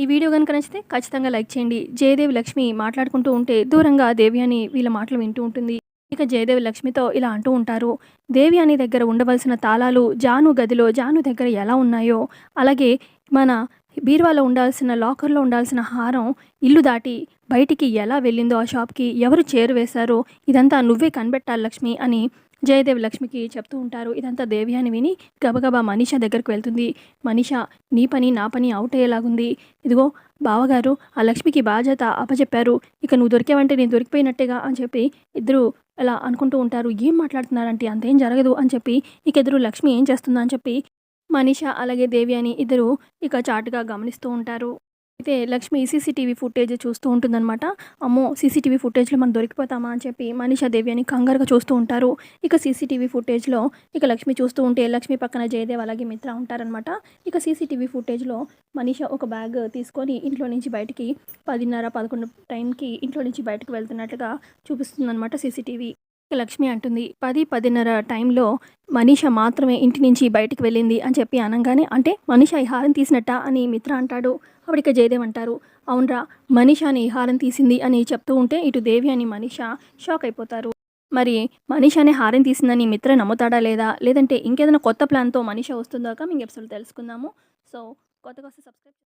ఈ వీడియో కనుక నచ్చితే ఖచ్చితంగా లైక్ చేయండి. జయదేవి లక్ష్మి మాట్లాడుకుంటూ ఉంటే దూరంగా దేవి అని వీళ్ళ మాటలు వింటూ ఉంటుంది. ఇక జయదేవి లక్ష్మితో ఇలా అంటూ ఉంటారు. దేవి అని దగ్గర ఉండవలసిన తాళాలు జాను గదిలో జాను దగ్గర ఎలా ఉన్నాయో అలాగే మన బీరువాలో ఉండాల్సిన లాకర్లో ఉండాల్సిన హారం ఇల్లు దాటి బయటికి ఎలా వెళ్ళిందో ఆ షాప్కి ఎవరు చేరువేశారో ఇదంతా నువ్వే కనిపెట్టాలి లక్ష్మి అని జయదేవి లక్ష్మికి చెప్తూ ఉంటారు. ఇదంతా దేవి అని విని గబగబా మనీష దగ్గరకు వెళ్తుంది. మనీష నీ పని నా పని అవుట్ అయ్యేలాగుంది. ఇదిగో బావగారు ఆ లక్ష్మికి బాధ్యత అప్పచెప్పారు. ఇక నువ్వు దొరికావంటే నేను దొరికిపోయినట్టేగా అని చెప్పి ఇద్దరు అలా అనుకుంటూ ఉంటారు. ఏం మాట్లాడుతున్నారంటే అంతేం జరగదు అని చెప్పి ఇక ఎదురు లక్ష్మి ఏం చేస్తుందా అని చెప్పి మనిష అలాగే దేవి అని ఇద్దరు ఇక చాటుగా గమనిస్తూ ఉంటారు. అయితే లక్ష్మి సీసీటీవీ ఫుటేజ్ చూస్తూ ఉంటుందన్నమాట. అమ్మో సీసీటీవీ ఫుటేజ్లో మనం దొరికిపోతామా అని చెప్పి మనీషా దేవి అని కంగారుగా చూస్తూ ఉంటారు. ఇక సీసీటీవీ ఫుటేజ్లో ఇక లక్ష్మి చూస్తూ ఉంటే లక్ష్మి పక్కన జయదేవ్ అలాగే మిత్ర ఉంటారనమాట ఇక సీసీటీవీ ఫుటేజ్లో మనీషా ఒక బ్యాగ్ తీసుకొని ఇంట్లో నుంచి బయటికి పదిన్నర పదకొండు టైంకి ఇంట్లో నుంచి బయటకు వెళ్తున్నట్లుగా చూపిస్తుందన్నమాట సీసీటీవీ. లక్ష్మి అంటుంది పది పదిన్నర టైంలో మనీష మాత్రమే ఇంటి నుంచి బయటికి వెళ్ళింది అని చెప్పి అనగానే అంటే మనీష ఈ హారం తీసినట్ట అని మిత్ర అంటాడు. అప్పటిక జయదేవ్ అంటారు అవునరా మనీషాని ఈ హారం తీసింది అని చెప్తూ ఉంటే ఇటు దేవి అని మనీష షాక్ అయిపోతారు. మరి మనీషానే హారం తీసిందని మిత్ర నమ్ముతాడా లేదా? లేదంటే ఇంకేదైనా కొత్త ప్లాన్తో మనీష వస్తుందాక మీకు ఎపిసోడ్ తెలుసుకుందాము. సో కొత్తగా వస్తే సబ్స్క్రైబ్